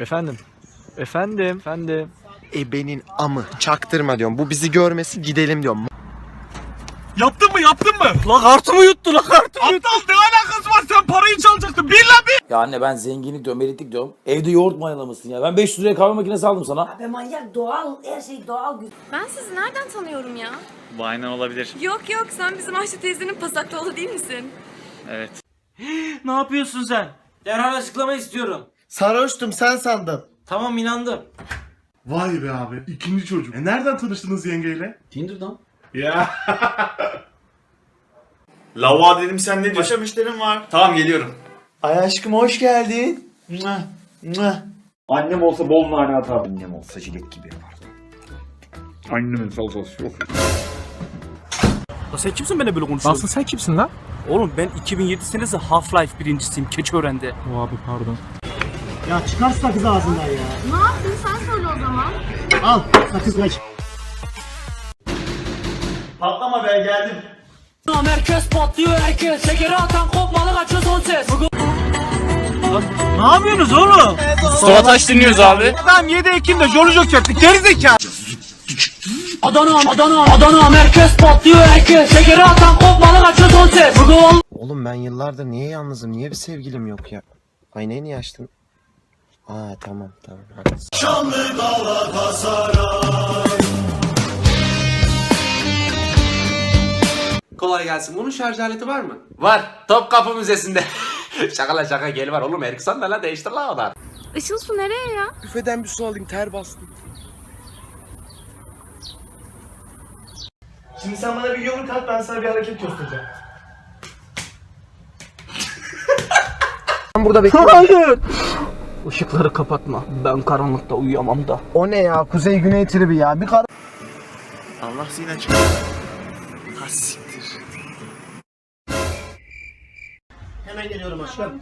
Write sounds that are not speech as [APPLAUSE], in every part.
Efendim. Efendim. Efendim. Ebenin amı. Çaktırma diyorum. Bu bizi görmesin gidelim diyorum. Yaptın mı yaptın mı? La kartımı yuttu la kartımı yuttu. Aptal ne alakası var sen parayı çalacaktın. Bir lan bir. Ya anne ben zenginlik diyorum, elitlik diyorum. Evde yoğurt mayalamışsın ya. Ben 500 liraya kahve makinesi aldım sana. Be manyak doğal her şey doğal. Ben sizi nereden tanıyorum ya? Bu aynen olabilir. Yok yok sen bizim Ayşe teyzenin pasaklı değil misin? Evet. [GASPS] Ne yapıyorsun sen? Derhal açıklama istiyorum. Sarhoştum sen sandın. Tamam inandım. Vay be abi ikinci çocuk. E nereden tanıştınız yengeyle? Tinder'dan. Ya. [LAUGHS] Lava dedim sen ne diyorsun? Başka müşterim var. Tamam geliyorum. Ay aşkım hoş geldin. Mwah, mwah. Annem olsa bol nane atardım. Annem olsa jilet gibi yapar. Annemin salçası yok. Ya sen kimsin bana böyle konuşuyorsun? Asıl sen kimsin lan? Oğlum ben 2007 senesi Half-Life birincisiyim Keçiören'de. O abi pardon. Ne yaptın sen söyle o zaman. Patlama be geldim. Merkez patlıyor herkes. Şekeri atan kopmalı kaçıyor son ses. Ne yapıyorsunuz oğlum? Sovataş dinliyoruz abi. Adam 7 Ekim'de Jolly Joker'ti. Gerizekalı. Adana, Adana, Adana merkez patlıyor herkes. Şekeri atan kopmalı kaçıyor son ses. Oğlum ben yıllardır niye yalnızım? Niye bir sevgilim yok ya? Ay ne niye açtın? Aa tamam tamam haklısın. Kolay gelsin. Bunun şarj aleti var mı? Var. Topkapı Müzesi'nde. [LAUGHS] şaka la şaka gel var oğlum. Eriksan da la değiştir la o da. Işıl su nereye ya? Büfeden bir su alayım ter bastım. Şimdi sen bana bir yumruk at ben sana bir hareket göstereceğim. Ben burada bekliyorum. [LAUGHS] Işıkları kapatma. Ben karanlıkta uyuyamam da. O ne ya? Kuzey güney tribi ya. Bir kar... Allah zina çıkar. Ha siktir. Hemen geliyorum aşkım.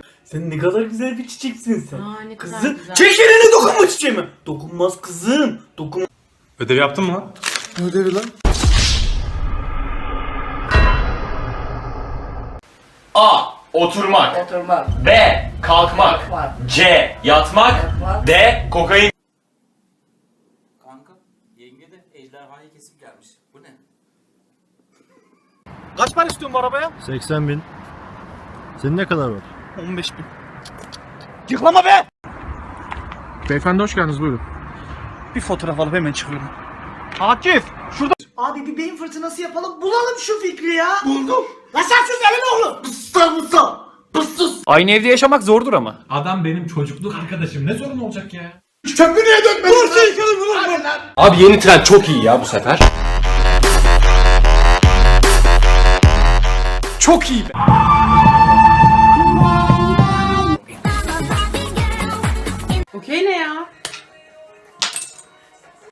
[LAUGHS] Sen ne kadar güzel bir çiçeksin sen. Aa ne kadar Kızım güzel. çek elini dokunma çiçeğime. Dokunmaz kızım. Dokun. Ödev yaptın mı lan? Ödevi lan. A. Oturmak. Oturmak. B. Kalkmak. Var. C. Yatmak. Var. D. Kokain. Kanka yenge de ejderhayı kesip gelmiş. Bu ne? Kaç para istiyorsun bu arabaya? 80 bin. Senin ne kadar var? 15 bin. Yıklama be! Beyefendi hoş geldiniz buyurun. Bir fotoğraf alıp hemen çıkıyorum. Akif! Şurada Abi bir beyin fırtınası yapalım. Bulalım şu fikri ya. Buldum. La sen sus elini oğlum. Bıssa bıssa. Bıssız. Aynı evde yaşamak zordur ama. Adam benim çocukluk arkadaşım. Ne sorun olacak ya? Abi yeni tren çok iyi ya bu sefer. Çok iyi be.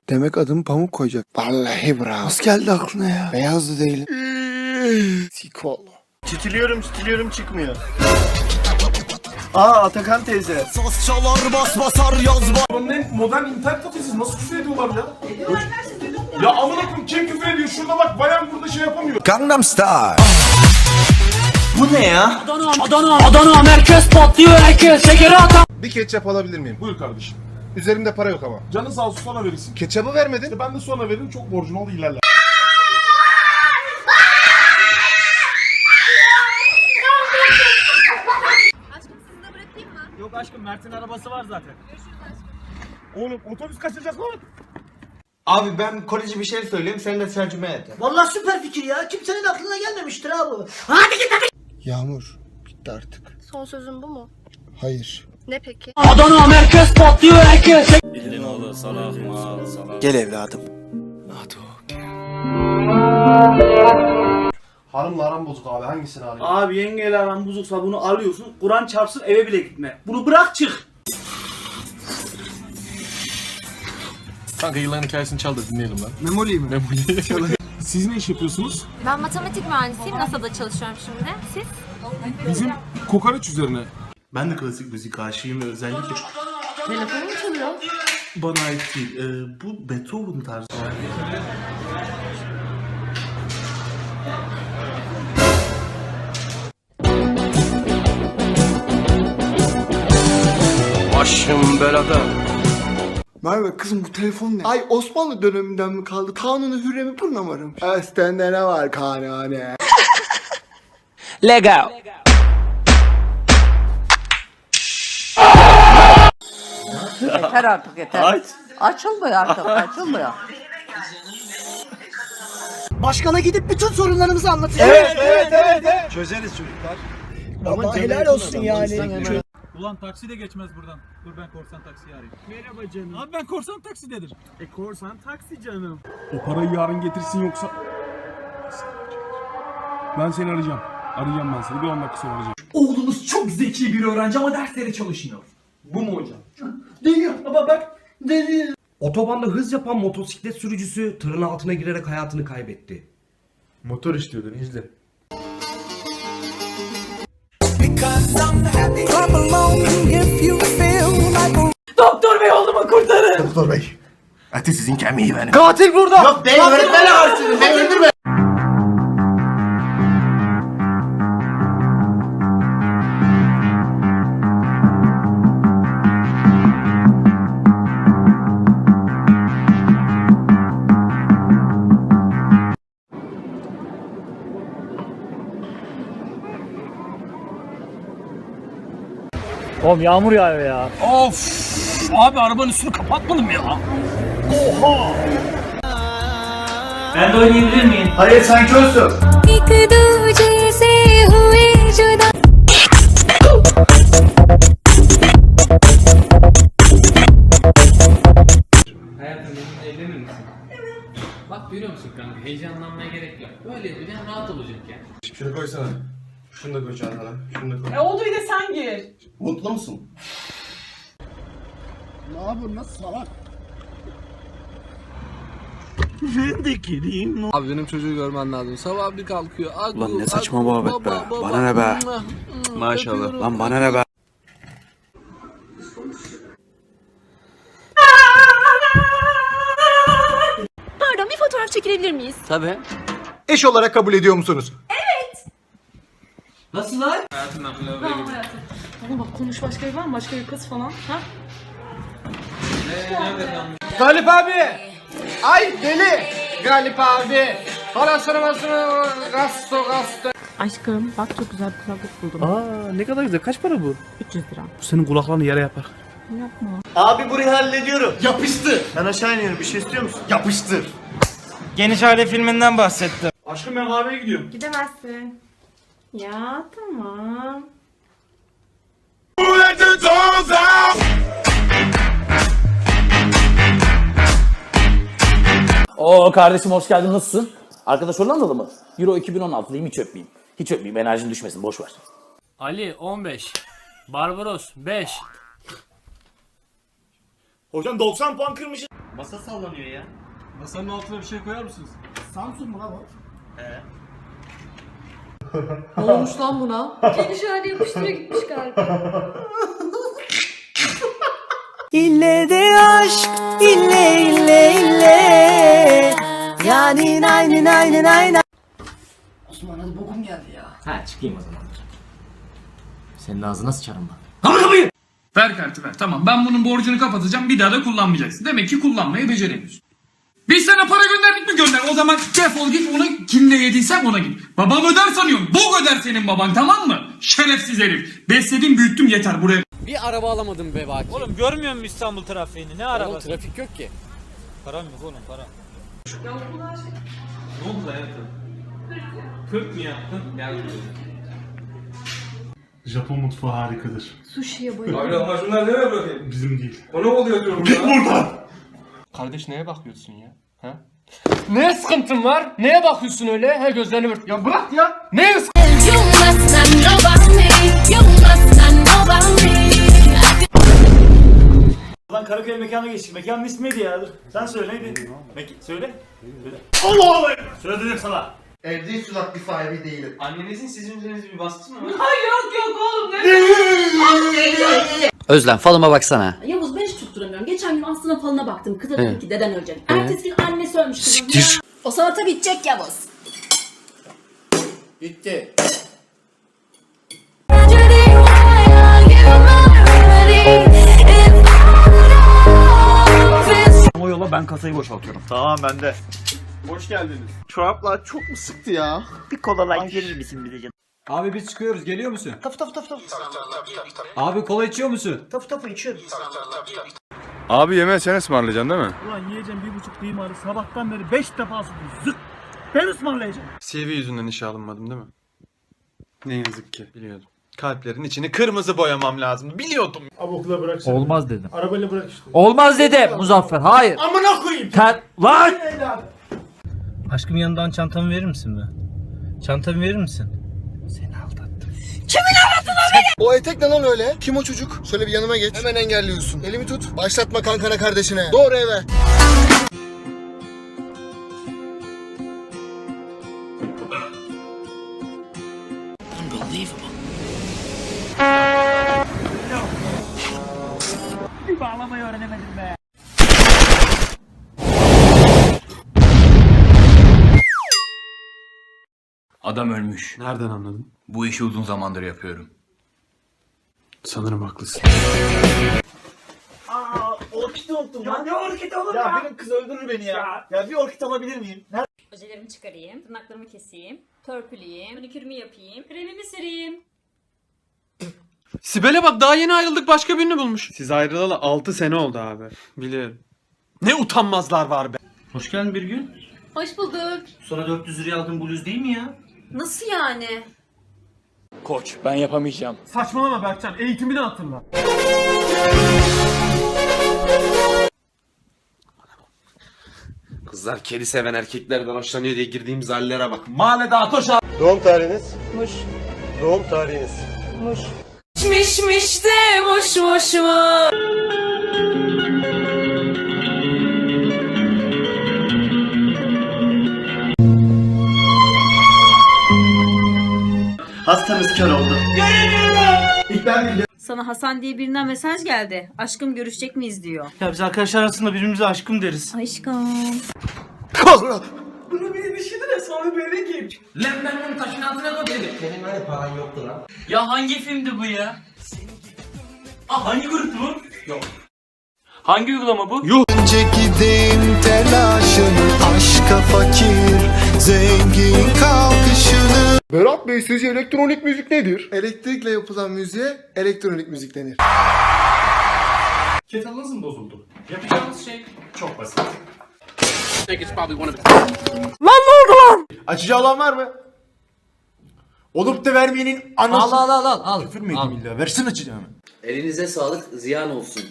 Demek adımı pamuk koyacak. Vallahi bravo. Nasıl geldi aklına ya? Beyazlı değil. Sikol. Çitiliyorum çitiliyorum çıkmıyor. Aa Atakan teyze. Ne modern internet kafesi nasıl küfür ediyorlar ya? Ya amına koyayım kim küfür ediyor? Şurada bak bayan burada şey yapamıyor. Bu ne ya? Adana, Adana, Adana merkez patlıyor herkes. Şekeri atan. Bir ketçap alabilir miyim? Buyur kardeşim. Üzerimde para yok ama. Canın sağ olsun sonra verirsin. Ketçabı vermedin. İşte ben de sonra veririm çok borcun oldu ilerler. Aşkım sizi de bırakayım mı? Yok aşkım Mert'in arabası var zaten. Oğlum otobüs kaçacak lan. Abi ben koleji bir şey söyleyeyim sen de tercüme et. Vallahi süper fikir ya. Kimsenin aklına gelmemiştir ha bu. Hadi git hadi. Yağmur. Bitti artık. Son sözün bu mu? Hayır. Ne peki? Adana merkez patlıyor herkes. Gel evladım. Hanımla aram bozuk abi hangisini alayım? Abi yengeyle aran bozuksa bunu alıyorsun. Kur'an çarpsın eve bile gitme. Bunu bırak çık. Kanka yılan hikayesini çal da dinleyelim lan. Memoli mi? [LAUGHS] Siz ne iş yapıyorsunuz? Ben matematik mühendisiyim. NASA'da çalışıyorum şimdi. Siz? Bizim kokoreç üzerine. Ben de klasik müzik aşığıyım ve özellikle... Telefonum çalıyor. bana ait değil. Ee, bu Beethoven tarzı. Başım belada. Merve kızım bu telefon ne? Ay Osmanlı döneminden mi kaldı? Kanuni Hürrem'i bununla mı aramış? Estende ne var kanuni? Legal. Yeter artık yeter. Aç. Açılmıyor artık açılmıyor. Başkana gidip bütün sorunlarımızı anlatacağız. Evet evet evet. evet. Çözeriz çocuklar. Ama helal olsun yani. Ulan taksi de geçmez buradan. Dur ben korsan taksiyi arayayım. Merhaba canım. Abi ben korsan taksi dedim. E korsan taksi canım. O parayı yarın getirsin yoksa... Ben seni arayacağım. Arayacağım ben seni. Bir 10 dakika sonra arayacağım. Oğlunuz çok zeki bir öğrenci ama derslere çalışmıyor. Bu mu hocam? Değil baba bak. Değil. Otobanda hız yapan motosiklet sürücüsü tırın altına girerek hayatını kaybetti. Motor istiyordun izle. Doktor bey oğlumu kurtarın. Doktor bey. Eti sizin kemiği benim. Katil burada. Yok ben öğretmenle karşıyım. Ben öldürme. Oğlum yağmur yağıyor ya. Of. Abi arabanın üstünü kapatmadım ya. Oha. Ben de oynayabilir miyim? Hayır sen körsün. Hayatım evlenir misin? Evet. Bak görüyor musun kanka heyecanlanmaya gerek yok. Böyle yapacaksın rahat olacak ya. Şunu koysana. Şunu da koy çantana. Şunu da koy. E oldu bir de sen gir. Mutlu musun? Abi benim çocuğu görmen lazım. Sabah bir kalkıyor. Lan ne saçma muhabbet be. Bana ne be? Maşallah. Lan bana ne be? Pardon bir fotoğraf çekilebilir miyiz? Tabii. Eş olarak kabul ediyor musunuz? Nasıl lan? Hayatım ben bunu Tamam hayatım. Oğlum bak konuş başka bir var mı? Başka bir kız falan. Ha? Nerede kalmış? Galip abi. Ay deli. Galip abi. Parasını masını gasto gasto. Aşkım bak çok güzel bir kulaklık buldum. Aa ne kadar güzel. Kaç para bu? 300 lira. Bu senin kulaklarını yere yapar. Yapma. Abi burayı hallediyorum. Yapıştır. Ben aşağı iniyorum. Bir şey istiyor musun? Yapıştır. Geniş aile filminden bahsettim. Aşkım ben kahveye gidiyorum. Gidemezsin. Ya tamam. Oo kardeşim hoş geldin nasılsın? Arkadaş Hollandalı mı? Euro 2016'lıyım hiç öpmeyeyim. Hiç öpmeyeyim enerjin düşmesin boş ver. Ali 15. Barbaros 5. Hocam 90 puan kırmış. Masa sallanıyor ya. Masanın altına bir şey koyar mısınız? Ne olmuş lan buna? Kedi şöyle yapıştırıyor gitmiş galiba. İlle de aşk, ille ille ille. Yani nayni nayni nayni. Osman hadi bokum geldi ya. Ha çıkayım o zaman. Senin ağzına sıçarım bak. Kapı kapıyı! Ver kartı ver. Tamam ben bunun borcunu kapatacağım. Bir daha da kullanmayacaksın. Demek ki kullanmayı beceremiyorsun. Biz sana para gönderdik mi gönder. O zaman defol git onu kimle yediysen ona git. Babam öder sanıyorum. Bok öder senin baban tamam mı? Şerefsiz herif. Besledim büyüttüm yeter buraya. Bir araba alamadım be bak. Oğlum görmüyor musun İstanbul trafiğini? Ne arabası? trafik yok ki. Param yok oğlum para. Ne oldu hayatım? 40 mı yaptın? Gel Japon mutfağı harikadır. Sushi'ye bayılıyorum. Abi lahmacunlar nereye bırakayım? Bizim değil. O ne oluyor diyorum Git buradan. Kardeş neye bakıyorsun ya? Ha? Ne sıkıntın var? Neye bakıyorsun öyle? He gözlerini ört. Ya bırak ya. Ne me. Lan Karaköy mekanına geçtik. Mekanın ismi neydi ya? Dur. Sen söyle neydi? Mek söyle. Söyle. Allah Allah. Söyle dedim sana. Evde sulak bir sahibi değilim. Annenizin sizin üzerinizde bir baskısı mı var? Özlem falıma baksana. Yavuz ben hiç tutturamıyorum. Geçen gün Aslı'na falına baktım. Kıza Evet. dedim ki deden ölecek. Ertesi gün annesi ölmüş kızın. Siktir. O salata bitecek Yavuz. Bitti. O yola ben kasayı boşaltıyorum. Tamam bende. Hoş geldiniz. Çoraplar çok mu sıktı ya? Bir kola light verir misin bize canım? Abi biz çıkıyoruz geliyor musun? Taf taf taf taf. Abi kola içiyor musun? Taf taf içiyorum. Abi yemeği sen ısmarlayacaksın değil mi? Ulan yiyeceğim bir buçuk kıymarı sabahtan beri beş defa sıktım. Zık. Ben ısmarlayacağım. CV yüzünden işe alınmadım değil mi? Ne yazık ki biliyordum. Kalplerin içini kırmızı boyamam lazım. Biliyordum. Abukla bırak Olmaz dedim. Arabayla bırak işte. Olmaz dedim Muzaffer. Hayır. Amına koyayım. Ter... Lan! Aşkım yanından çantamı verir misin be? Çantamı verir misin? O etek ne lan öyle? Kim o çocuk? Şöyle bir yanıma geç. Hemen engelliyorsun. Elimi tut. Başlatma kankana kardeşine. Doğru eve. Bir bağlamayı öğrenemedim be. Adam ölmüş. Nereden anladın? Bu işi uzun zamandır yapıyorum. Sanırım haklısın. Aa, orkid unuttum lan. ne orkid oğlum ya? Ya benim kız öldürür beni ya. Ya, bir orkid alabilir miyim? Nerede? Ojelerimi çıkarayım, tırnaklarımı keseyim, törpüleyeyim, manikürümü yapayım, kremimi süreyim. Sibel'e bak daha yeni ayrıldık başka birini bulmuş. Siz ayrılalı 6 sene oldu abi. Biliyorum. Ne utanmazlar var be. Hoş geldin bir gün. Hoş bulduk. Sonra 400 liraya aldığın bluz değil mi ya? Nasıl yani? Koç ben yapamayacağım. Saçmalama Berkcan. Eğitimini hatırla. Kızlar kedi seven erkeklerden hoşlanıyor diye girdiğimiz hallere bak. Mahallede Atoş abi. Doğum tarihiniz? Muş. Doğum tarihiniz? Miş miş de boş boş mu? Hastamız kör oldu. Sana Hasan diye birinden mesaj geldi. Aşkım görüşecek miyiz diyor. Ya biz arkadaşlar arasında birbirimize aşkım deriz. Aşkım. Bunu bir düşündü de sonra böyle gel. Lan ben bunu taşın altına koy dedim. Ya hangi filmdi bu ya? Aa hangi grup bu? Yok. Hangi uygulama bu? Önce gideyim telaşını Aşka fakir Zengin kalkışını Berat Bey sizce elektronik müzik nedir? Elektrikle yapılan müziğe elektronik müzik denir. Ketalınız mı bozuldu? Yapacağınız şey çok basit. Açıcı alan var mı? Olup da vermeyenin anası... Al al al al. Küfür mü edeyim illa? Versin açacağını. Elinize sağlık, ziyan olsun.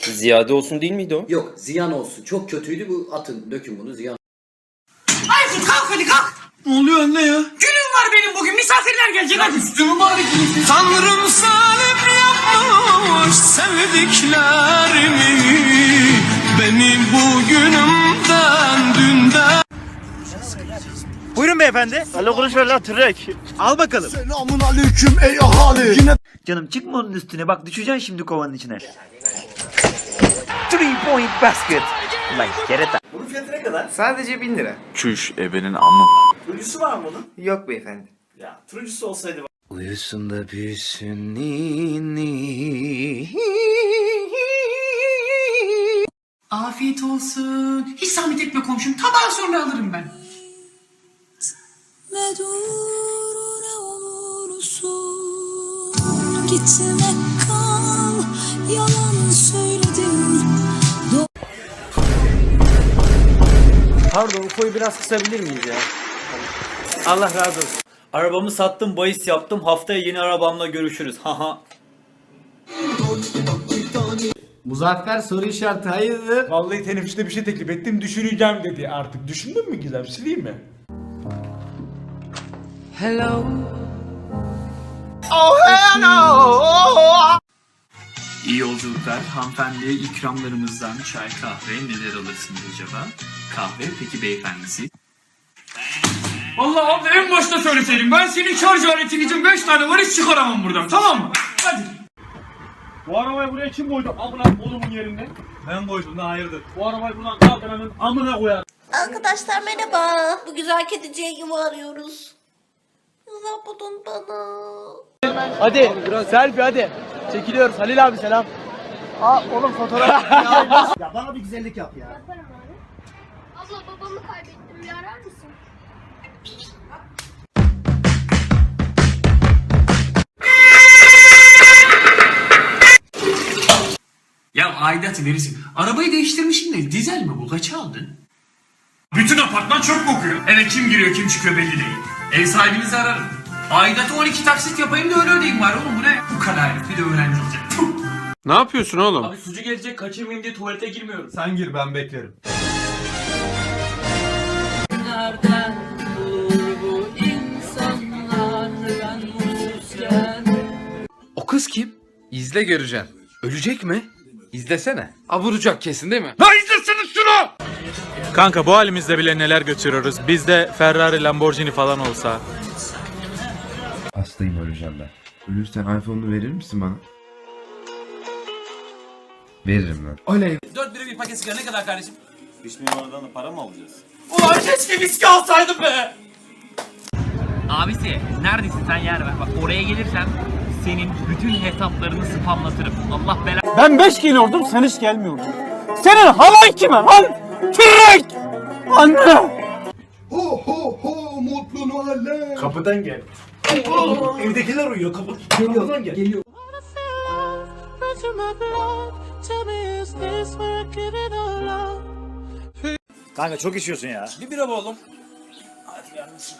Ziyade olsun değil miydi o? Yok, ziyan olsun. Çok kötüydü bu atın. Dökün bunu ziyan. Aysun kalk hadi kalk. Ne oluyor anne ya? Günüm var benim bugün misafirler gelecek hadi. Üstümü bari giysin. Tanrım salim yapmış sevdiklerimi. Beni bugünümden dünden. Buyurun beyefendi. Alo ver lan tırek. Al bakalım. Selamun aleyküm ey ahali. Yine Canım çıkma onun üstüne bak düşeceksin şimdi kovanın içine. Three point basket. Lan kereta. Fiyatı ne kadar? Sadece 1000 lira. Çüş ebenin amı. Turuncusu var mı bunun? Yok beyefendi. Ya turuncusu olsaydı Uyusun da büyüsün ninni. Afiyet olsun. Hiç zahmet etme komşum. Tabağı sonra alırım ben. Ne dur ne olursun Gitme kal Yalan söyledim Pardon koyu biraz kısabilir miyiz ya? Allah razı olsun. Arabamı sattım, bahis yaptım. Haftaya yeni arabamla görüşürüz. Haha. Muzaffer soru işareti hayırdır? Vallahi teneffüste bir şey teklif ettim düşüneceğim dedi artık. Düşündün mü Gizem? Sileyim mi? İyi yolculuklar. Hanımefendiye ikramlarımızdan çay kahve neler alırsınız acaba? Kahve peki beyefendisi? Allah abi en başta söyleseydim ben senin şarj aletin için 5 tane var hiç çıkaramam buradan tamam mı? Hadi. Bu arabayı buraya kim koydu? Amına oğlumun yerinde. Ben koydum da hayırdır. Bu arabayı buradan kaldıranın amına koyar. Arkadaşlar merhaba. Bu güzel kediciye yuva arıyoruz. Yuva bulun bana. Hadi selfie hadi. Çekiliyoruz Halil abi selam. Aa oğlum fotoğraf. [LAUGHS] Ya bana bir güzellik yap ya. Abla babamı kaybettim. Bir arar mısın? Ya aidatı verirsin. Arabayı değiştirmişsin de dizel mi bu? Kaça aldın? Bütün apartman çok kokuyor. Eve kim giriyor kim çıkıyor belli değil. Ev sahibinizi ararım. Aidatı 12 taksit yapayım da öyle ödeyeyim var oğlum bu ne? Bu kadar bir de öğrenci olacak. Ne yapıyorsun oğlum? Abi sucu gelecek kaçırmayayım diye tuvalete girmiyorum. Sen gir ben beklerim. O kız kim? İzle göreceksin. Ölecek mi? İzlesene. A vuracak kesin değil mi? La izlesene şunu! Kanka bu halimizde bile neler götürüyoruz. Bizde Ferrari, Lamborghini falan olsa. Hastayım öleceğim ben. Ölürsen iPhone'unu verir misin bana? Veririm lan. Oley. 4 lira bir paket sigara ne kadar kardeşim? Ulan keşke viski alsaydım be. Abisi neredesin sen yer ver. Bak oraya gelirsem senin bütün hesaplarını spamlatırım. Allah belanı. Ben 5 geliyordum sen hiç gelmiyordun. Senin halan kime lan? Tırrek! Anne! Ho ho ho mutlu Noeller. Kapıdan gel. Evdekiler uyuyor kapı. Geliyor. Geliyor. Kanka çok içiyorsun ya. Bir bira bu oğlum. Hadi yanlışım.